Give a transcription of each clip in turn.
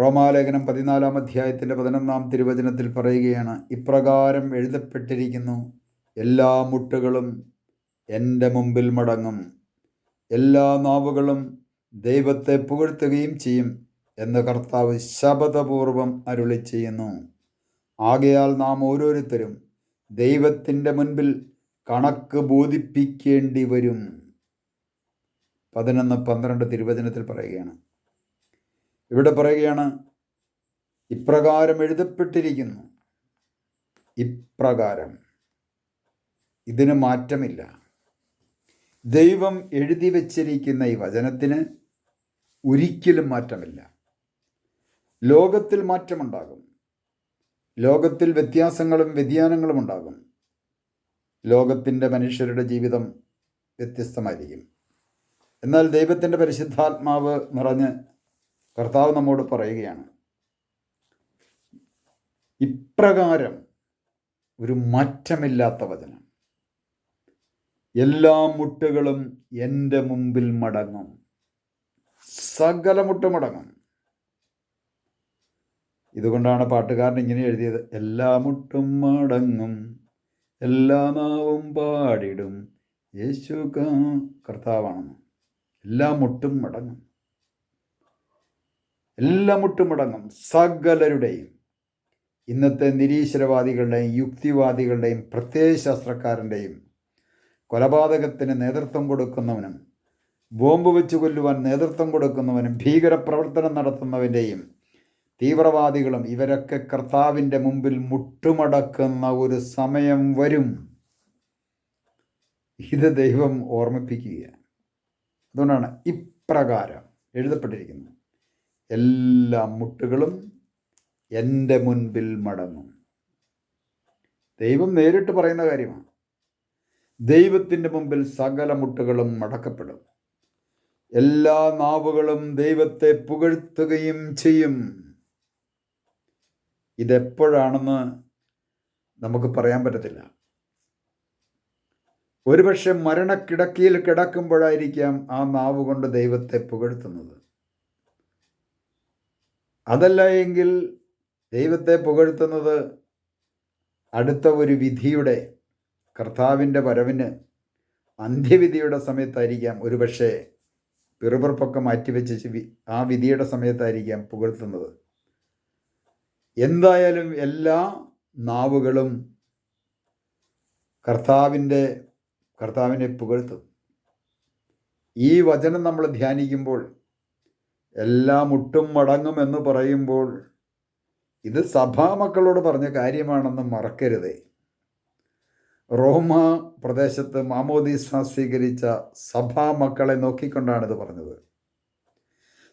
റോമാലേഖനം പതിനാലാം അധ്യായത്തിന്റെ പതിനൊന്നാം തിരുവചനത്തിൽ പറയുകയാണ് ഇപ്രകാരം എഴുതപ്പെട്ടിരിക്കുന്നു എല്ലാ മുട്ടുകളും എന്റെ മുമ്പിൽ മടങ്ങും എല്ലാ നാവുകളും ദൈവത്തെ പുകഴ്ത്തുകയും ചെയ്യും എന്ന് കർത്താവ് ശപഥപൂർവം അരുളി ചെയ്യുന്നു ആകയാൽ നാം ഓരോരുത്തരും ദൈവത്തിന്റെ മുൻപിൽ കണക്ക് ബോധിപ്പിക്കേണ്ടി വരും. പതിനൊന്ന് പന്ത്രണ്ട് തിരുവചനത്തിൽ പറയുകയാണ് ഇവിടെ പറയുകയാണ് ഇപ്രകാരം എഴുതപ്പെട്ടിരിക്കുന്നു. ഇപ്രകാരം. ഇതിന് മാറ്റമില്ല. ദൈവം എഴുതി വച്ചിരിക്കുന്ന ഈ വചനത്തിന് ഒരിക്കലും മാറ്റമില്ല. ലോകത്തിൽ മാറ്റമുണ്ടാകും. ലോകത്തിൽ വ്യത്യാസങ്ങളും വ്യതിയാനങ്ങളും ഉണ്ടാകും. ലോകത്തിന്റെ മനുഷ്യരുടെ ജീവിതം വ്യത്യസ്തമായിരിക്കും. എന്നാൽ ദൈവത്തിന്റെ പരിശുദ്ധാത്മാവ് നിറഞ്ഞ് കർത്താവ് നമ്മോട് പറയുകയാണ് ഇപ്രകാരം ഒരു മാറ്റമില്ലാത്ത വചനം. എല്ലാ മുട്ടുകളും എന്റെ മുമ്പിൽ മടങ്ങും. സകല മുട്ടുമടങ്ങും ഇതുകൊണ്ടാണ് പാട്ടുകാരൻ ഇങ്ങനെ എഴുതിയത് എല്ലാ മുട്ടും മടങ്ങും എല്ലാ നാവും പാടിടും. യേശു കർത്താവാണെന്ന്. എല്ലാ മുട്ടും മടങ്ങും. എല്ലാ മുട്ടുമുടങ്ങും സകലരുടെയും. ഇന്നത്തെ നിരീശ്വരവാദികളുടെയും യുക്തിവാദികളുടെയും പ്രത്യയശാസ്ത്രക്കാരന്റെയും കൊലപാതകത്തിന് നേതൃത്വം കൊടുക്കുന്നവനും ബോംബ് വെച്ച് കൊല്ലുവാൻ നേതൃത്വം കൊടുക്കുന്നവനും ഭീകരപ്രവർത്തനം നടത്തുന്നവന്റെയും തീവ്രവാദികളും ഇവരൊക്കെ കർത്താവിന്റെ മുമ്പിൽ മുട്ടുമടക്കുന്ന ഒരു സമയം വരും. ഇത് ദൈവം ഓർമ്മിപ്പിക്കുക അതുകൊണ്ടാണ് ഇപ്രകാരം എഴുതപ്പെട്ടിരിക്കുന്നത്. എല്ലാ മുട്ടുകളും എന്റെ മുൻപിൽ മടങ്ങും. ദൈവം നേരിട്ട് പറയുന്ന കാര്യമാണ്. ദൈവത്തിന്റെ മുമ്പിൽ സകല മുട്ടുകളും മടക്കപ്പെടും. എല്ലാ നാവുകളും ദൈവത്തെ പുകഴ്ത്തുകയും ചെയ്യും. ഇതെപ്പോഴാണെന്ന് നമുക്ക് പറയാൻ പറ്റത്തില്ല. ഒരുപക്ഷെ മരണക്കിടക്കിയിൽ കിടക്കുമ്പോഴായിരിക്കാം ആ നാവ് കൊണ്ട് ദൈവത്തെ പുകഴ്ത്തുന്നത്. അതല്ല എങ്കിൽ ദൈവത്തെ പുകഴ്ത്തുന്നത് അടുത്ത ഒരു വിധിയുടെ കർത്താവിന്റെ വരവിന് അന്ത്യവിധിയുടെ സമയത്തായിരിക്കാം. ഒരുപക്ഷെ പിറുപിറുപ്പൊക്കെ മാറ്റിവെച്ച് ആ വിധിയുടെ സമയത്തായിരിക്കാം പുകഴ്ത്തുന്നത്. എന്തായാലും എല്ലാ നാവുകളും കർത്താവിന്റെ കർത്താവിനെ പുകഴ്ത്തും. ഈ വചനം നമ്മൾ ധ്യാനിക്കുമ്പോൾ എല്ലാ മുട്ടും മടങ്ങും എന്ന് പറയുമ്പോൾ ഇത് സഭാമക്കളോട് പറഞ്ഞ കാര്യമാണെന്ന് മറക്കരുതേ. റോമ പ്രദേശത്ത് മാമോദീസ സ്വീകരിച്ച സഭാമക്കളെ നോക്കിക്കൊണ്ടാണ് ഇത് പറഞ്ഞത്.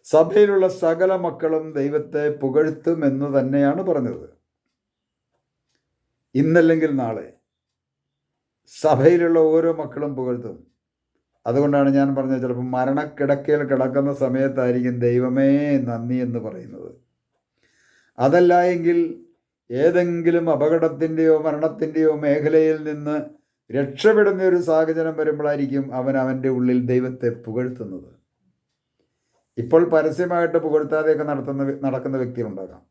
സഭയിലുള്ള സകല മക്കളും ദൈവത്തെ പുകഴ്ത്തുമെന്ന് തന്നെയാണ് പറഞ്ഞത്. ഇന്നല്ലെങ്കിൽ നാളെ സഭയിലുള്ള ഓരോ മക്കളും പുകഴ്ത്തും. അതുകൊണ്ടാണ് ഞാൻ പറഞ്ഞത് ചിലപ്പോൾ മരണക്കിടക്കയിൽ കിടക്കുന്ന സമയത്തായിരിക്കും ദൈവമേ നന്ദി എന്ന് പറയുന്നത്. അതല്ല എങ്കിൽ ഏതെങ്കിലും അപകടത്തിന്റെയോ മരണത്തിന്റെയോ മേഖലയിൽ നിന്ന് രക്ഷപ്പെടുന്ന ഒരു സാഹചര്യം വരുമ്പോഴായിരിക്കും അവൻ അവന്റെ ഉള്ളിൽ ദൈവത്തെ പുകഴ്ത്തുന്നത്. ഇപ്പോൾ പരസ്യമായിട്ട് പുകഴ്ത്താതെയൊക്കെ നടത്തുന്ന നടക്കുന്ന വ്യക്തികളുണ്ടാകാം.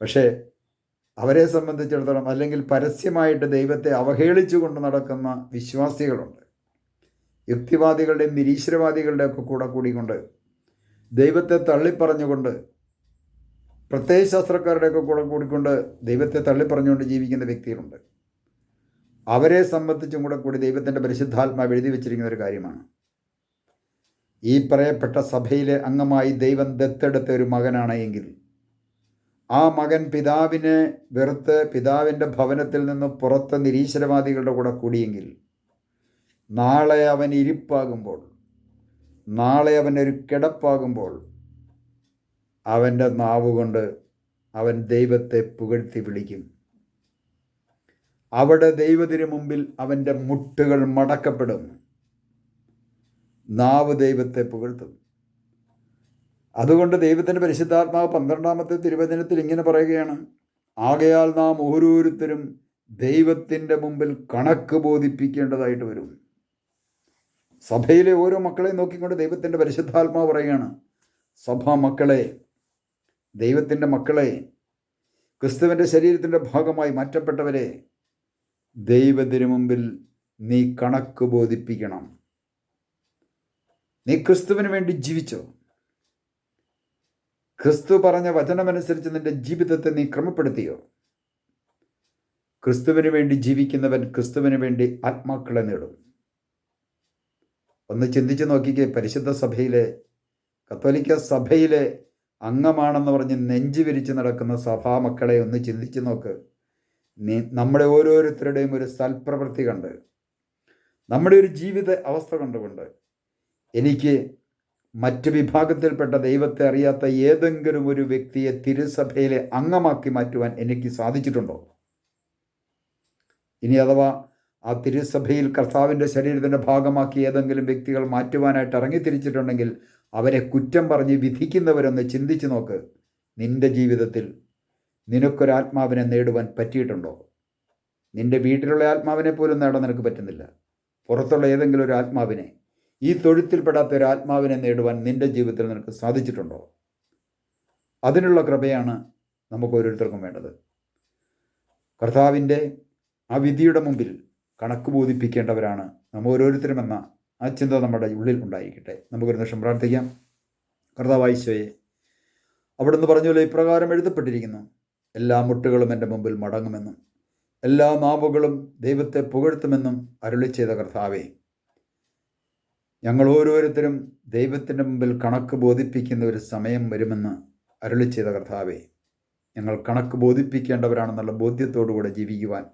പക്ഷേ അവരെ സംബന്ധിച്ചിടത്തോളം അല്ലെങ്കിൽ പരസ്യമായിട്ട് ദൈവത്തെ അവഹേളിച്ചുകൊണ്ട് നടക്കുന്ന വിശ്വാസികളുണ്ട്. യുക്തിവാദികളുടെയും നിരീശ്വരവാദികളുടെ ഒക്കെ കൂടെ കൂടിക്കൊണ്ട് ദൈവത്തെ തള്ളിപ്പറഞ്ഞുകൊണ്ട് പ്രത്യയശാസ്ത്രക്കാരുടെയൊക്കെ കൂടെ കൂടിക്കൊണ്ട് ദൈവത്തെ തള്ളിപ്പറഞ്ഞുകൊണ്ട് ജീവിക്കുന്ന വ്യക്തികളുണ്ട്. അവരെ സംബന്ധിച്ചും കൂടെ കൂടി ദൈവത്തിന്റെ പരിശുദ്ധാത്മാവ് എഴുതി വെച്ചിരിക്കുന്ന ഒരു കാര്യമാണ്. ഈ പറയപ്പെട്ട സഭയിലെ അംഗമായി ദൈവം ദത്തെടുത്ത ഒരു മകനാണ് എങ്കിൽ ആ മകൻ പിതാവിനെ വെറുത്ത് പിതാവിന്റെ ഭവനത്തിൽ നിന്ന് പുറത്ത് നിരീശ്വരവാദികളുടെ കൂടെ കൂടിയെങ്കിൽ നാളെ അവൻ ഇരിപ്പാകുമ്പോൾ നാളെ അവൻ ഒരു കിടപ്പാകുമ്പോൾ അവന്റെ നാവുകൊണ്ട് അവൻ ദൈവത്തെ പുകഴ്ത്തി വിളിക്കും. അവിടെ ദൈവത്തിന് മുമ്പിൽ അവന്റെ മുട്ടുകൾ മടക്കപ്പെടും. നാവ് ദൈവത്തെ പുകഴ്ത്തും. അതുകൊണ്ട് ദൈവത്തിന്റെ പരിശുദ്ധാത്മാവ് പന്ത്രണ്ടാമത്തെ തിരുവചനത്തിൽ ഇങ്ങനെ പറയുകയാണ് ആകയാൽ നാം ഓരോരുത്തരും ദൈവത്തിന്റെ മുമ്പിൽ കണക്ക് ബോധിപ്പിക്കേണ്ടതായിട്ട് വരും. സഭയിലെ ഓരോ മക്കളെയും നോക്കിക്കൊണ്ട് ദൈവത്തിന്റെ പരിശുദ്ധാത്മാവ് പറയുകയാണ് സഭാ മക്കളെ ദൈവത്തിന്റെ മക്കളെ ക്രിസ്തുവിന്റെ ശരീരത്തിന്റെ ഭാഗമായി മാറ്റപ്പെട്ടവരെ ദൈവത്തിന് മുമ്പിൽ നീ കണക്ക് ബോധിപ്പിക്കണം. നീ ക്രിസ്തുവിന് വേണ്ടി ജീവിച്ചോ? ക്രിസ്തു പറഞ്ഞ വചനമനുസരിച്ച് നിന്റെ ജീവിതത്തെ നീ ക്രമപ്പെടുത്തിയോ? ക്രിസ്തുവിന് വേണ്ടി ജീവിക്കുന്നവൻ ക്രിസ്തുവിന് വേണ്ടി ആത്മാക്കളെ നേടും. ഒന്ന് ചിന്തിച്ച് നോക്കിക്കേ പരിശുദ്ധ സഭയിലെ കത്തോലിക്ക സഭയിലെ അംഗമാണെന്ന് പറഞ്ഞ് നെഞ്ചു വിരിച്ച് നടക്കുന്ന സഭാ മക്കളെ ഒന്ന് ചിന്തിച്ച് നോക്ക്. നമ്മുടെ ഓരോരുത്തരുടെയും ഒരു സൽപ്രവൃത്തി കണ്ട് നമ്മുടെ ഒരു ജീവിത അവസ്ഥ കണ്ടുകൊണ്ട് എനിക്ക് മറ്റ് വിഭാഗത്തിൽപ്പെട്ട ദൈവത്തെ അറിയാത്ത ഏതെങ്കിലും ഒരു വ്യക്തിയെ തിരുസഭയിലെ അംഗമാക്കി മാറ്റുവാൻ എനിക്ക് സാധിച്ചിട്ടുണ്ടോ? ഇനി അഥവാ ആ തിരുസഭയിൽ കർത്താവിന്റെ ശരീരത്തിന്റെ ഭാഗമാക്കി ഏതെങ്കിലും വ്യക്തികൾ മാറ്റുവാനായിട്ട് ഇറങ്ങിത്തിരിച്ചിട്ടുണ്ടെങ്കിൽ അവരെ കുറ്റം പറഞ്ഞ് വിധിക്കുന്നവരൊന്ന് ചിന്തിച്ചു നോക്ക്. നിന്റെ ജീവിതത്തിൽ നിനക്കൊരാത്മാവിനെ നേടുവാൻ പറ്റിയിട്ടുണ്ടോ? നിന്റെ വീട്ടിലുള്ള ആത്മാവിനെ പോലും നേടാൻ നിനക്ക് പറ്റുന്നില്ല. പുറത്തുള്ള ഏതെങ്കിലും ഒരു ആത്മാവിനെ ഈ തൊഴുത്തിൽപ്പെടാത്ത ഒരു ആത്മാവിനെ നേടുവാൻ നിന്റെ ജീവിതത്തിൽ നിനക്ക് സാധിച്ചിട്ടുണ്ടോ? അതിനുള്ള കൃപയാണ് നമുക്ക് ഓരോരുത്തർക്കും വേണ്ടത്. കർത്താവിന്റെ ആ വിധിയുടെ മുമ്പിൽ കണക്ക് ബോധിപ്പിക്കേണ്ടവരാണ്. നമ്മൾ ഓരോരുത്തരും എന്ന ആ ചിന്ത നമ്മുടെ ഉള്ളിൽ ഉണ്ടായിരിക്കട്ടെ. നമുക്കൊരു നിമിഷം പ്രാർത്ഥിക്കാം. കർത്താവായിശോയെ അവിടുന്ന് പോലെ ഇപ്രകാരം എഴുതപ്പെട്ടിരിക്കുന്നു. എല്ലാ മുട്ടുകളും എന്റെ മുമ്പിൽ മടങ്ങുമെന്നും എല്ലാ നാവുകളും ദൈവത്തെ പുകഴ്ത്തുമെന്നും അരുളി ചെയ്ത കർത്താവേ ഞങ്ങൾ ഓരോരുത്തരും ദൈവത്തിന്റെ മുമ്പിൽ കണക്ക് ബോധിപ്പിക്കുന്ന ഒരു സമയം വരുമെന്ന് അരുളി ചെയ്ത കർത്താവേ ഞങ്ങൾ കണക്ക് ബോധിപ്പിക്കേണ്ടവരാണെന്നുള്ള ബോധ്യത്തോടുകൂടെ ജീവിക്കുവാൻ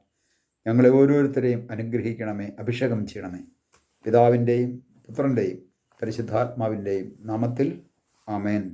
ഞങ്ങളെ ഓരോരുത്തരെയും അനുഗ്രഹിക്കണമേ അഭിഷേകം ചെയ്യണമേ. പിതാവിന്റെയും പുത്രന്റെയും പരിശുദ്ധാത്മാവിന്റെയും നാമത്തിൽ ആമേൻ.